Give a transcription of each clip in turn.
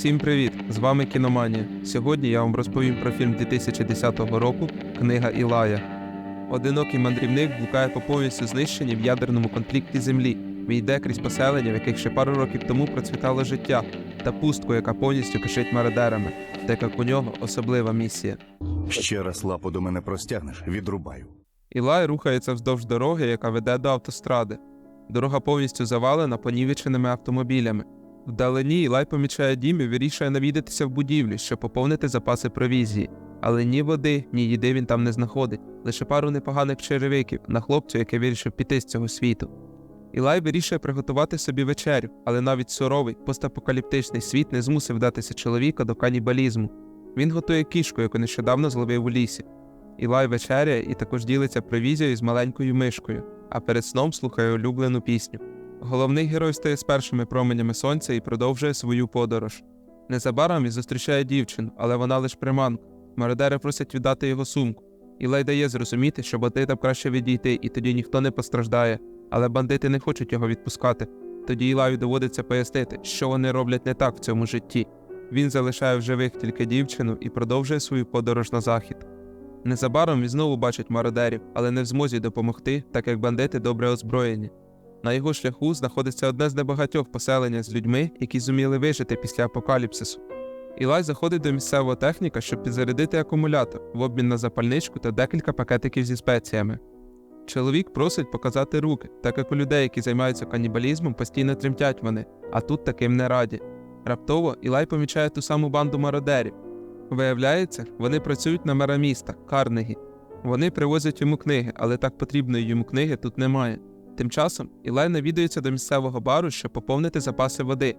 Всім привіт! З вами Кіноманія. Сьогодні я вам розповім про фільм 2010 року Книга Ілая. Одинокий мандрівник блукає по повністю знищенні в ядерному конфлікті землі. Він йде крізь поселення, в яких ще пару років тому процвітало життя, та пустку, яка повністю кишить мародерами, так як у нього особлива місія. Ще раз лапу до мене простягнеш, відрубаю. Ілай рухається вздовж дороги, яка веде до автостради. Дорога повністю завалена понівеченими автомобілями. Вдалині Ілай помічає дім і вирішує навідатися в будівлю, щоб поповнити запаси провізії. Але ні води, ні їди він там не знаходить, лише пару непоганих черевиків на хлопцю, який вирішив піти з цього світу. Ілай вирішує приготувати собі вечерю, але навіть суровий постапокаліптичний світ не змусив датися чоловіка до канібалізму. Він готує кішку, яку нещодавно зловив у лісі. Ілай вечеряє і також ділиться провізією з маленькою мишкою, а перед сном слухає улюблену пісню. Головний герой стає з першими променями сонця і продовжує свою подорож. Незабаром він зустрічає дівчину, але вона лише приманка. Мародери просять віддати його сумку. Ілай дає зрозуміти, що бандитам краще відійти, і тоді ніхто не постраждає, але бандити не хочуть його відпускати. Тоді Ілаю доводиться пояснити, що вони роблять не так в цьому житті. Він залишає в живих тільки дівчину і продовжує свою подорож на захід. Незабаром він знову бачить мародерів, але не в змозі допомогти, так як бандити добре озброєні. На його шляху знаходиться одне з небагатьох поселення з людьми, які зуміли вижити після апокаліпсису. Ілай заходить до місцевого техніка, щоб підзарядити акумулятор в обмін на запальничку та декілька пакетиків зі спеціями. Чоловік просить показати руки, так як у людей, які займаються канібалізмом, постійно тремтять вони, а тут таким не раді. Раптово Ілай помічає ту саму банду мародерів. Виявляється, вони працюють на мера міста Карнегі. Вони привозять йому книги, але так потрібної йому книги тут немає. Тим часом Ілай навідується до місцевого бару, щоб поповнити запаси води.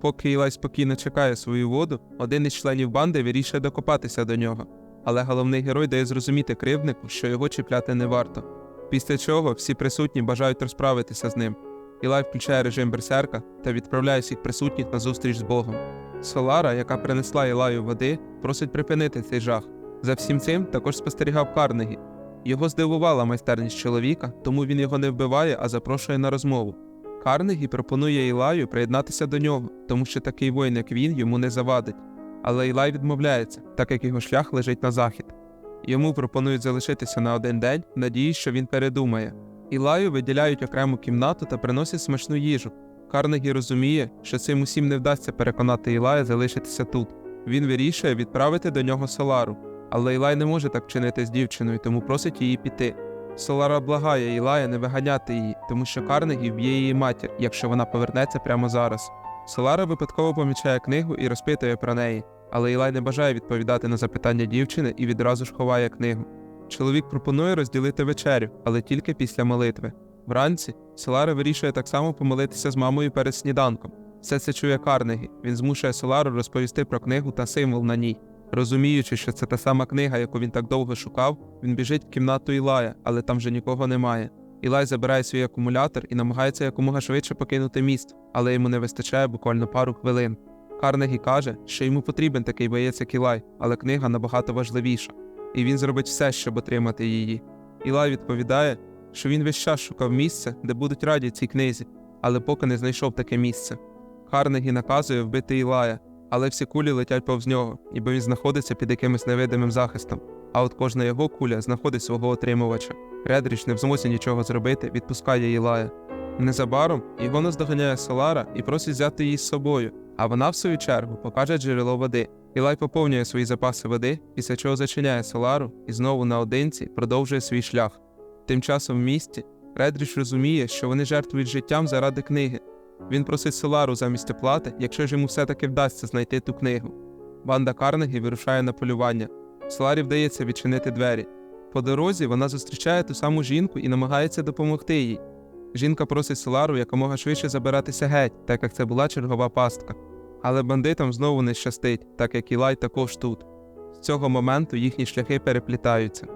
Поки Ілай спокійно чекає свою воду, один із членів банди вирішує докопатися до нього. Але головний герой дає зрозуміти кривднику, що його чіпляти не варто. Після чого всі присутні бажають розправитися з ним. Ілай включає режим берсерка та відправляє всіх присутніх на зустріч з Богом. Солара, яка принесла Ілаю води, просить припинити цей жах. За всім цим також спостерігав Карнегі. Його здивувала майстерність чоловіка, тому він його не вбиває, а запрошує на розмову. Карнегі пропонує Ілаю приєднатися до нього, тому що такий воїн, як він, йому не завадить. Але Ілай відмовляється, так як його шлях лежить на захід. Йому пропонують залишитися на один день, надії, що він передумає. Ілаю виділяють окрему кімнату та приносять смачну їжу. Карнегі розуміє, що цим усім не вдасться переконати Ілая залишитися тут. Він вирішує відправити до нього Солару, але Ілай не може так чинити з дівчиною, тому просить її піти. Солара благає Ілая не виганяти її, тому що Карнегі вб'є її матір, якщо вона повернеться прямо зараз. Солара випадково помічає книгу і розпитує про неї, але Ілай не бажає відповідати на запитання дівчини і відразу ж ховає книгу. Чоловік пропонує розділити вечерю, але тільки після молитви. Вранці Солара вирішує так само помолитися з мамою перед сніданком. Все це чує Карнегі. Він змушує Солару розповісти про книгу та символ на ній. Розуміючи, що це та сама книга, яку він так довго шукав, він біжить в кімнату Ілая, але там вже нікого немає. Ілай забирає свій акумулятор і намагається якомога швидше покинути міст, але йому не вистачає буквально пару хвилин. Карнегі каже, що йому потрібен такий боєць, як Ілай, але книга набагато важливіша, і він зробить все, щоб отримати її. Ілай відповідає, що він весь час шукав місце, де будуть раді цій книзі, але поки не знайшов таке місце. Карнегі наказує вбити Ілая, але всі кулі летять повз нього, ніби він знаходиться під якимось невидимим захистом. А от кожна його куля знаходить свого отримувача. Редріч не в змозі нічого зробити, відпускає Ілая. Незабаром його наздоганяє Солара і просить взяти її з собою, а вона, в свою чергу, покаже джерело води. Ілай поповнює свої запаси води, після чого зачиняє Солару і знову наодинці продовжує свій шлях. Тим часом в місті Редріч розуміє, що вони жертвують життям заради книги. Він просить Солару замість оплати, якщо ж йому все-таки вдасться знайти ту книгу. Банда Карнегі вирушає на полювання. Соларі вдається відчинити двері. По дорозі вона зустрічає ту саму жінку і намагається допомогти їй. Жінка просить Солару якомога швидше забиратися геть, так як це була чергова пастка. Але бандитам знову не щастить, так як Ілай також тут. З цього моменту їхні шляхи переплітаються.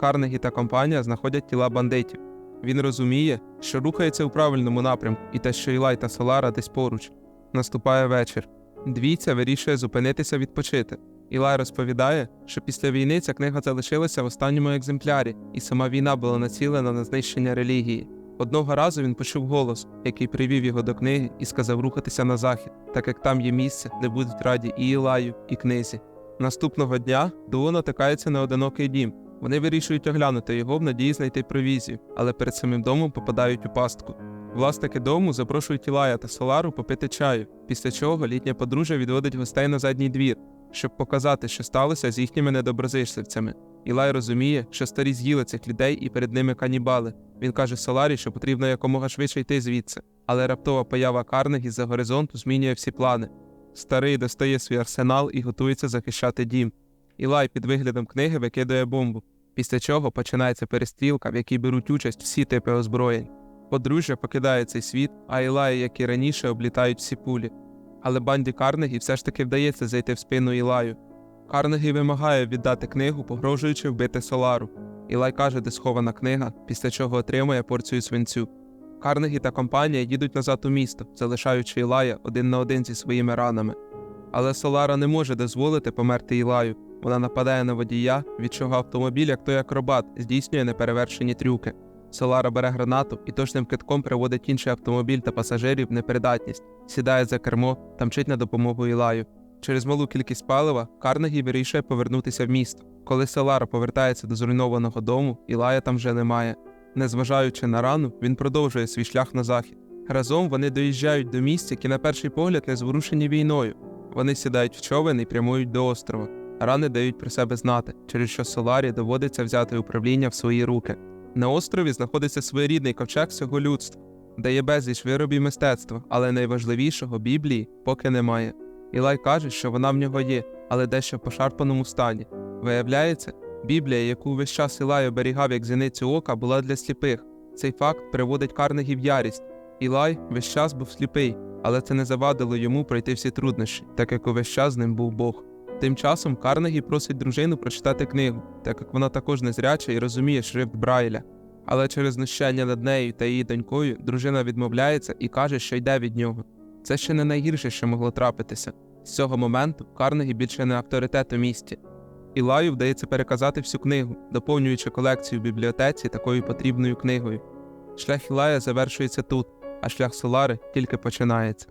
Карнегі та компанія знаходять тіла бандитів. Він розуміє, що рухається у правильному напрямку, і те, що Ілай та Солара десь поруч. Наступає вечір. Двійця вирішує зупинитися відпочити. Ілай розповідає, що після війни ця книга залишилася в останньому екземплярі, і сама війна була націлена на знищення релігії. Одного разу він почув голос, який привів його до книги і сказав рухатися на захід, так як там є місце, де будуть раді і Ілаю, і книзі. Наступного дня Дуо натикається на одинокий дім. Вони вирішують оглянути його в надії знайти провізію, але перед самим домом попадають у пастку. Власники дому запрошують Ілая та Солару попити чаю, після чого літня подружжя відводить гостей на задній двір, щоб показати, що сталося з їхніми недоброзичливцями. Ілай розуміє, що старі з'їли цих людей і перед ними канібали. Він каже Соларі, що потрібно якомога швидше йти звідси, але раптова поява Карнегі з-за горизонту змінює всі плани. Старий достає свій арсенал і готується захищати дім. Ілай під виглядом книги викидає бомбу, після чого починається перестрілка, в якій беруть участь всі типи озброєнь. Подружжя покидає цей світ, а Ілай, як і раніше, облітають всі пулі. Але банді Карнегі все ж таки вдається зайти в спину Ілаю. Карнегі вимагає віддати книгу, погрожуючи вбити Солару. Ілай каже, де схована книга, після чого отримує порцію свинцю. Карнегі та компанія їдуть назад у місто, залишаючи Ілая один на один зі своїми ранами. Але Солара не може дозволити померти Ілаю. Вона нападає на водія, від чого автомобіль, як той акробат, здійснює неперевершені трюки. Солара бере гранату і точним китком приводить інший автомобіль та пасажирів в непридатність, сідає за кермо та мчить на допомогу Ілаю. Через малу кількість палива Карнегі вирішує повернутися в місто. Коли Солара повертається до зруйнованого дому, Ілая там вже немає. Незважаючи на рану, він продовжує свій шлях на захід. Разом вони доїжджають до місць, які на перший погляд не зворушені війною. Вони сідають в човен і прямують до острова. Рани дають про себе знати, через що Соларі доводиться взяти управління в свої руки. На острові знаходиться своєрідний ковчег всього людства, де є безліч виробів мистецтва, але найважливішого Біблії поки немає. Ілай каже, що вона в нього є, але дещо в пошарпаному стані. Виявляється, Біблія, яку весь час Ілай оберігав як зіницю ока, була для сліпих. Цей факт приводить Карнегі в ярість. Ілай весь час був сліпий, але це не завадило йому пройти всі труднощі, так як увесь час з ним був Бог. Тим часом Карнегі просить дружину прочитати книгу, так як вона також незряча і розуміє шрифт Брайля. Але через знущання над нею та її донькою дружина відмовляється і каже, що йде від нього. Це ще не найгірше, що могло трапитися. З цього моменту Карнегі більше не авторитет у місті. Ілаю вдається переказати всю книгу, доповнюючи колекцію в бібліотеці такою потрібною книгою. Шлях Ілая завершується тут, а шлях Солари тільки починається.